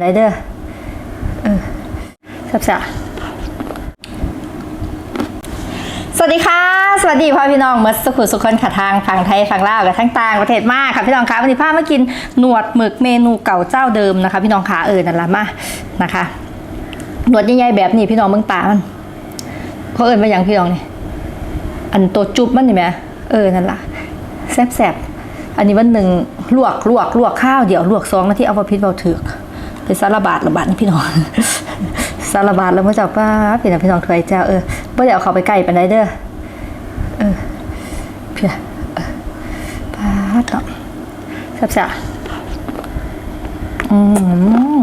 ไหนเด้อเออสับสะสวัสดีค่ะ สวัสดีพ่อพี่น้องเมื่อสุขุสุขคนค่ะทางฝั่งไทยฝั่งลาวกับทั้งต่างประเทศมากค่ะพี่น้องคะวันนี้พามากินหนวดหมึกเมนูเก่าเจ้าเดิมนะคะ พี่น้องคะเออนั่นละมานะคะ หนวดใหญ่ๆแบบนี้พี่น้องเมืองตามันเขาเอินมาอย่างพี่น้องนี่อันตัวจุบมันนี่ไหมเออนั่นละแซ่บๆอันนี้วันหนึ่งลวกลวกลวกข้าวเดี๋ยวลวกซองนาที่เอาไปพิษเบาเถือก เป็นสารบาดระบาดนี่พี่น้องสารบาดแล้วเมื่อเจ้าป้าพี่น้องพี่น้องถวยเจ้าเออเมื่อเดี๋ยวเขาไปใกล้ไปไหนใดเด้อเออเพียเอป้าดเนาะแซ่บๆอืม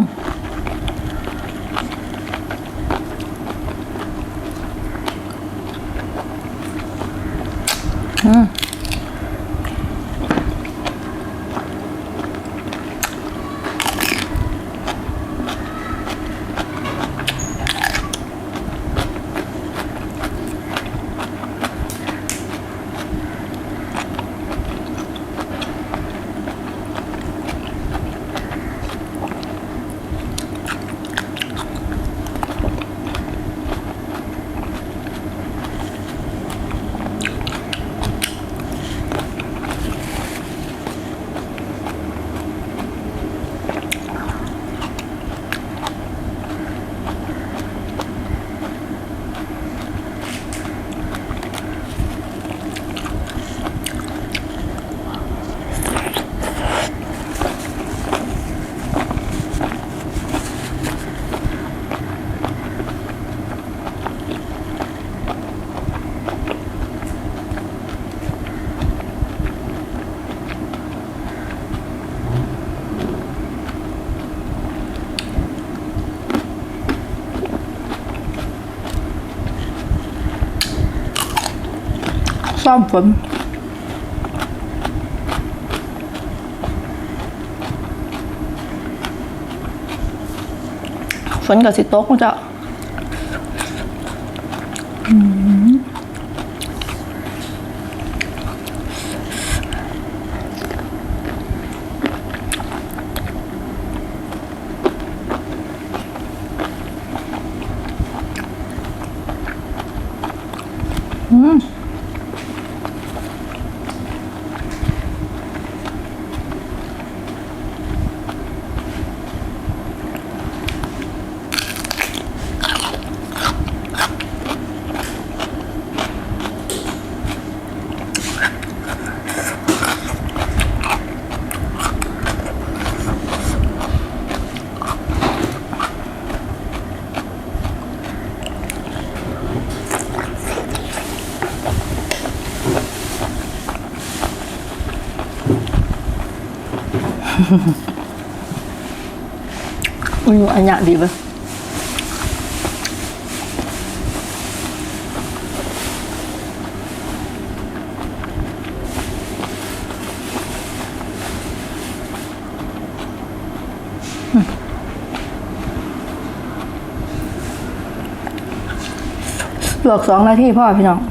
อมฝนฝนกับสิโต๊กมันจะ อุ้ยอันยะดีปะหลวกสองนาทีพ่อพี่น้อง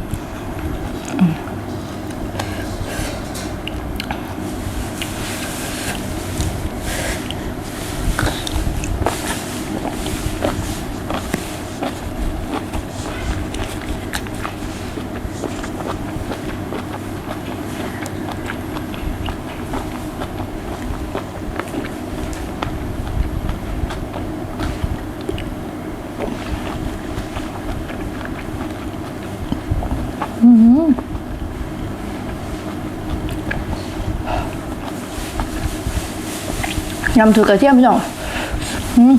ยำถือกระเทียมพี่น้องอืม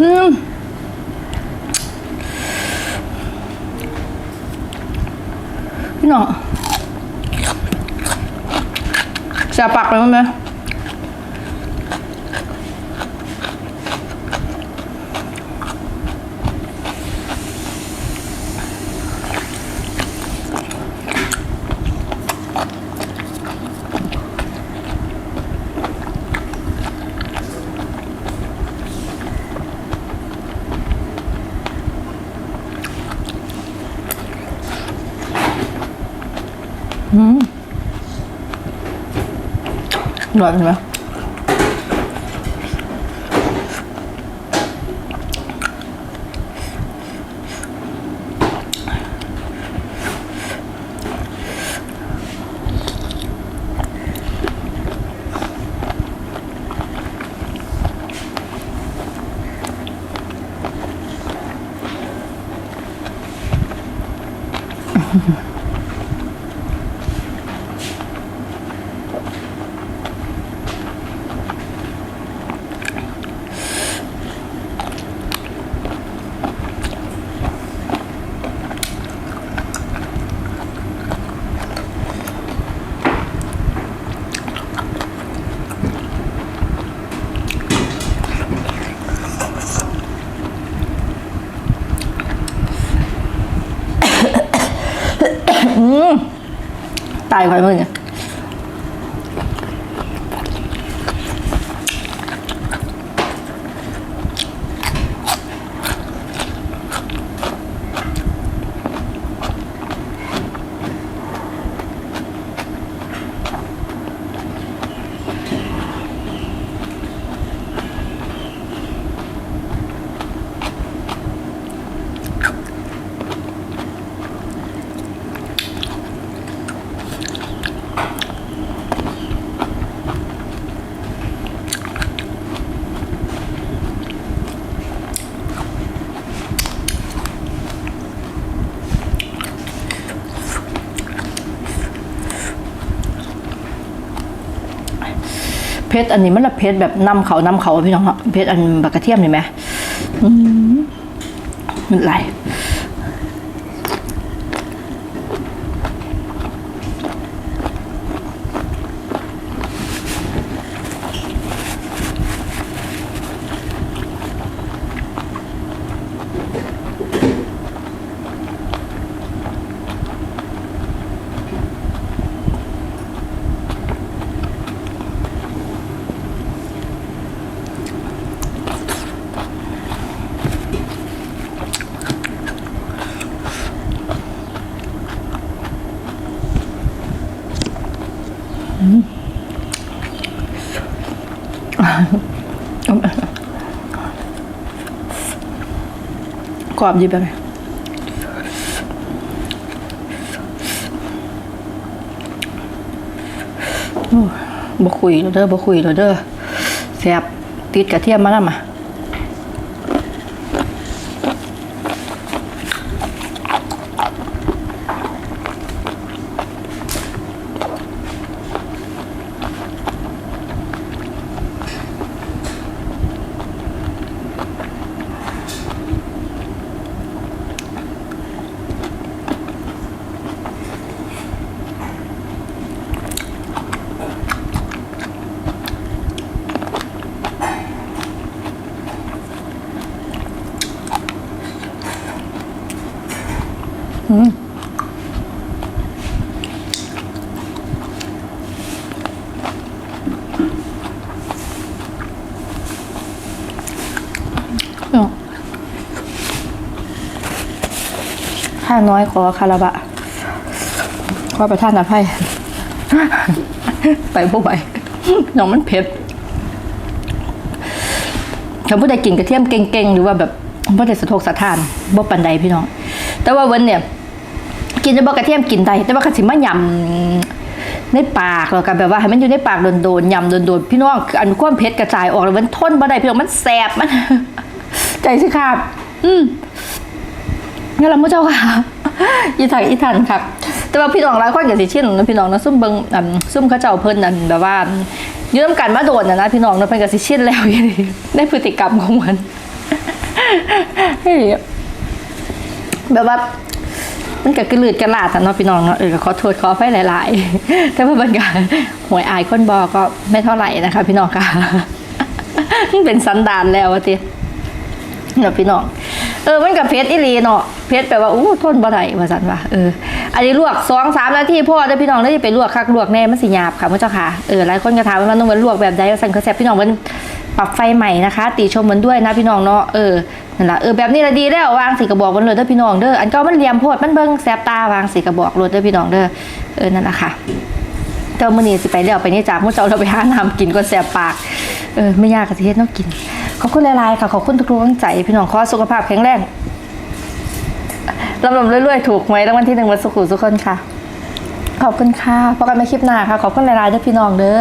อืมพี่น้องแสบปากไปมั้ยไหม อร่อยไหม ตายไปเมื่อไง เพชรอันนี้มันละเพชรแบบนำเขานำเขาพี่น้องเพชรอันบักกระเทียมเห็นไหมอืมมันไหล กรอบดีไปไหมโอ้บ่คุยเราเด้อบ่คุยเราเด้อแซบติดกระเทียมมาแล้วมา ข้าน้อยขอคาราบะ ขอประทานอภัยไปพวกไปน้องมันเผ็ดถ้าผู้ใดกินกระเทียมเก่งๆ หรือว่าแบบผู้ใดสะทกสะทานบ่ปันใดพี่น้อง แต่ว่าวันเนี่ย กินจะบอกกระเทียมกินได้แต่ว่าก็สิมายำในปากแล้วก็แบบว่าให้มันอยู่ในปากโดนๆยำโดนๆพี่น้องอันความเผ็ดกระจายออกแล้วมันทนบ่ได้พี่น้องมันแสบมัน ใจสิขาดอืมงั้ นเราไม่เจ้าค่ะอีถังอีทันครับแต่ว่าพี่น้องหลายคนอย่างสิเชินพี่น้องนะซุ่มเบิงอันซุ่มเขาเจ้าเพิ่นอันแบบว่ายืมกันมาโดนนะนะพี่น้องนะเพิ่นก็สิชินแล้วอย่างนี้ในพฤติกรรมของมันเฮ้ยแบบว่ามันก็กระลืดกระลาดอะเนาะพี่น้องเนาะเออขอโทษขอไฟหลาย ๆ แต่ว่าบรรยากาศหวยอายคนบอก็ไม่เท่าไหร่นะคะ พี่น้องค่ะมันเป็นสันดานแล้วอะทีเนาะพี่น้อง เออมันกับเพชรอีหลีเนาะเพชรแปลว่าอู้ทนบ่ได้ว่าสันว่าเอออันนี้ลวกสองสามนาทีพ่อเด้พี่น้องได้ไปลวกคักลวกแน่มันสิหยาบค่ะพระเจ้าค่ะเออหลายคนก็ถามว่ามันต้องเป็นลวกแบบใดว่าสันเขาแซ่บพี่น้องมันปรับไฟใหม่นะคะตีชมมันด้วยนะพี่น้องเนาะเออนั่นละเออแบบนี้ละดีแล้ววางสีกระบอกมันเลยเด้อพี่น้องเด้ออันเก็มันเลี่ยมโพดมันเบิ่งแสบตาวางสีกระบอกรถเด้อพี่น้องเด้อเออนั่นแหละค่ะเจ้ามือนี้สิไปแล้วไปนี่จากมือเจ้าเราไปหาน้ำกินก็แสบปากเออไม่ยากก็สิเฮ็ดเนาะกิน ขอบคุณหลายๆค่ะขอบคุณทุกๆกำลังใจพี่น้องขอสุขภาพแข็งแรงลำลำเรื่อยๆ ถูกไหมรางวัลที่หนึ่งวันสุขุสุขคนค่ะ ขอบคุณค่ะพบกันในคลิปหน้าค่ะ ขอบคุณหลายๆเด้อพี่น้องเด้อ